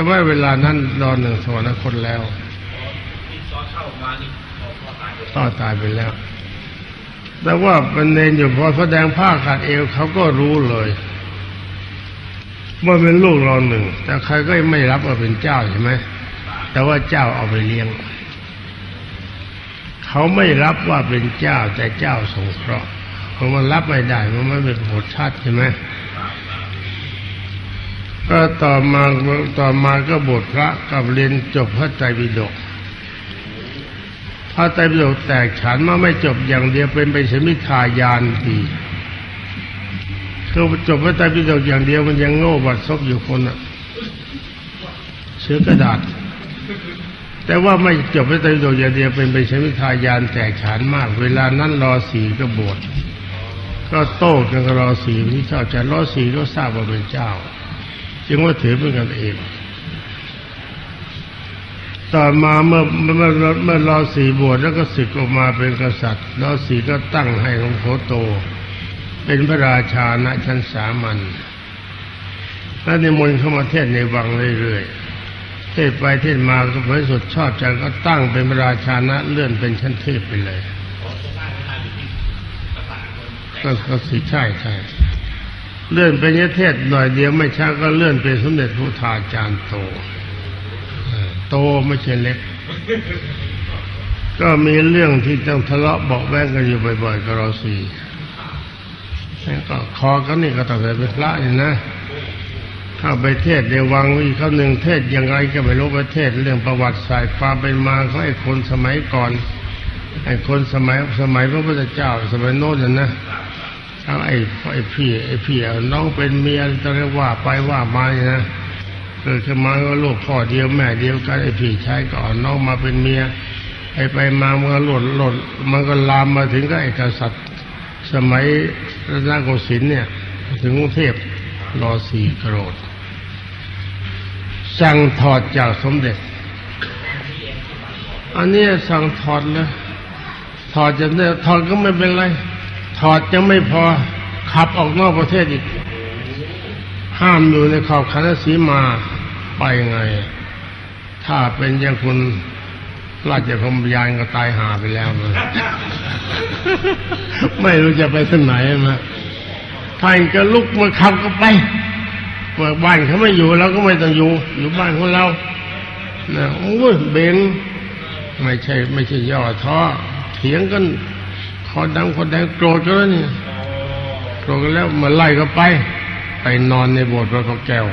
แต่ว่าเวลานั้นรอหนึ่งสวรรคตแล้วต้อตายไปต่อตายไปแล้ว แต่ว่าเป็นเนนอยู่พอแสดงผ้าขาดเอวเขาก็รู้เลยว่าเป็นลูกเราหนึ่ง แต่ใครก็ไม่รับว่าเป็นเจ้าใช่ไหมแต่ว่าเจ้าเอาไปเลี้ยง เขาไม่รับว่าเป็นเจ้าแต่เจ้าสงเคราะห์เพราะมันรับไม่ได้มันไม่เป็นโหดชัดใช่ไหม ก็ต่อมาต่อมาก็บทพระกับเรียนจบพระไตรปิฎกพระไตรปิฎกแตกฉันมาไม่จบอย่างเดียวเป็นไปสมิทายานดีคือจบพระไตรปิฎกอย่างเดียวมันยังโง่บัดซบอยู่คนอะเชื้อกระดาษ แต่ว่าไม่จบพระไตรปิฎกอย่างเดียวเป็นไปสมิทายานแตกฉานมาก เวลานั้นรอสีก็บวชก็โต้กันกับรอสีที่ชอบใจรอสีก็ทราบว่าเป็นเจ้า จึงว่าถือเป็นกันเอง ต่อมาเมื่อเมื่อเมื่อเรอสีบวชแล้วก็ศึกออกมาเป็นกษัตริย์รอสีก็ตั้งให้หลวงโคโต เป็นพระราชาณชั้นสามัญแล้วในมนต์เข้ามาเทศในวังเรื่อยๆ เทศไปเทศมาก็ผลสุดชอบใจก็ตั้งเป็นพระราชาณะเลื่อนเป็นชั้นเทพไปเลยก็ก็สิใช่ใช่ เลื่อนเป็นยเทศหน่อยเดียวไม่ช้าก็เลื่อนเป็นสมเด็จพระทาจารย์โตโตไม่ใช่เล็ก ก็มีเรื่องที่ต้องทะเลาะเบาแว้งกันอยู่บ่อยๆกับเราสี่ก็คอกันนี่ก็ต้องเป็นพระนี่นะเข้าไปเทศน์ในวังอีกเขาหนึ่งเทศยังไงก็ไม่รู้ประเทศเรื่องประวัติศาสตร์ความเป็นมาของไอ้คนสมัยก่อนไอ้คนสมัยสมัยพระพุทธเจ้าสมัยโน้นน่ะนะ ทั้งไอ้ไอ้พี่ไอ้พี่น้องเป็นเมียจะเรียกว่าไปว่ามาเนี่ยนะเกิดขึ้นมาก็ลูกพ่อเดียวแม่เดียวกันไอ้พี่ชายก็เอาน้องมาเป็นเมียไอ้ไปมามันก็หล่นหล่นมันก็ลามมาถึงก็ไอ้กษัตริย์ สมัยรัตนโกสินทร์เนี่ย ถึงกรุงเทพรอสี่กรดสั่งถอดจากสมเด็จ อันนี้สั่งถอดเลยถอดจะได้ถอดก็ไม่เป็นไร ถอดยังไม่พอขับออกนอกประเทศอีก ห้ามอยู่ในขอบขันสีมาไปไง ถ้าเป็นอย่างคุณราชพมยานก็ตายหาไปแล้วนะไม่รู้จะไปที่ไหนนะท่านก็ลุกมาขับก็ไปเมื่อบ้านเขาไม่อยู่เราก็ไม่ต้องอยู่ อยู่บ้านของเรานะโอ้ยเบนไม่ใช่ ไม่ใช่ย่อท้อเถียงกัน คอดังคนแดงโกรธกันแล้วนี่โกรธกันแล้วมาไล่ก็ไป ไปนอนในโบสถ์พระเขาแก้ว